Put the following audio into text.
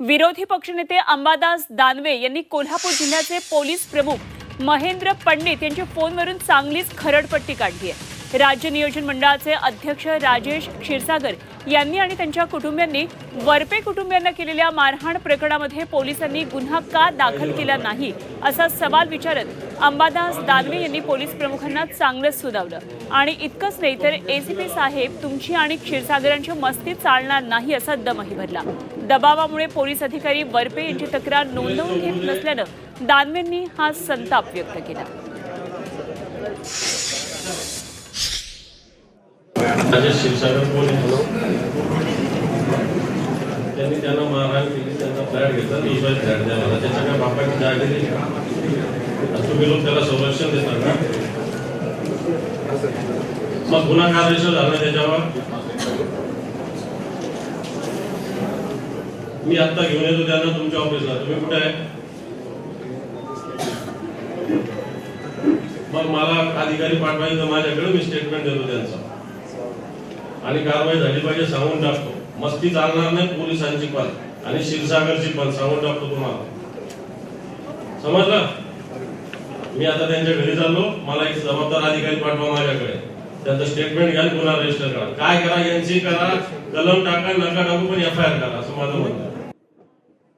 विरोधी पक्षनेते अंबादास दानवे यांनी कोल्हापूर जिल्ह्याचे पोलीस प्रमुख महेंद्र पंडित यांच्या फोनवरून चांगलीच खरडपट्टी काढली आहे. राज्य नियोजन मंडळाचे अध्यक्ष राजेश क्षीरसागर यांनी आणि त्यांच्या कुटुंबियांनी वरपे कुटुंबियांना केलेल्या मारहाण प्रकरणामध्ये पोलिसांनी गुन्हा का दाखल केला नाही असा सवाल विचारत अंबादास दानवे यांनी पोलीस प्रमुखांना चांगलंच सुनावलं. आणि इतकंच नाही तर एसीपी साहेब तुमची आणि क्षीरसागरांची मस्ती चालणार नाही असा दमही भरला. दबावामुळे पोलीस अधिकारी बर्पे यांची तक्रार नोंदवून घेत नसल्यानं दानवेंनी हा संताप व्यक्त केला. त्यांनी त्यांना मारहाण केली त्यांचा फ्लॅट घेतला मी इबाई फ्लॅट द्या मला त्याच्या काय बापाची जागा दिली तुम्ही लोक त्याला संरक्षण देतात का मग गुन्हा काय झाला त्याच्यावर? मी आता घेऊन येतो त्यांना तुमच्या ऑफिसला तुम्ही कुठे आहे? मग मला अधिकारी पाठवायचं माझ्याकडे मी स्टेटमेंट देतो त्यांचा. आणि कारवाई झाली पाहिजे सांगून टाकतो. मस्ती चालणार नाही पोलिसांची पण. आणि क्षीरसागरची पण सांगून टाकतो तुम्हाला. समजलं? मी आता त्यांच्या घरी चाललो. मला एक जबाबदार अधिकारी पाठवा माझ्याकडे. त्यांचं स्टेटमेंट घ्या पुन्हा गुन्हा रजिस्टर करा. काय करा यांची करा कलम टाका नका टाकू पण एफ आय आर करा. असं माझं म्हणणं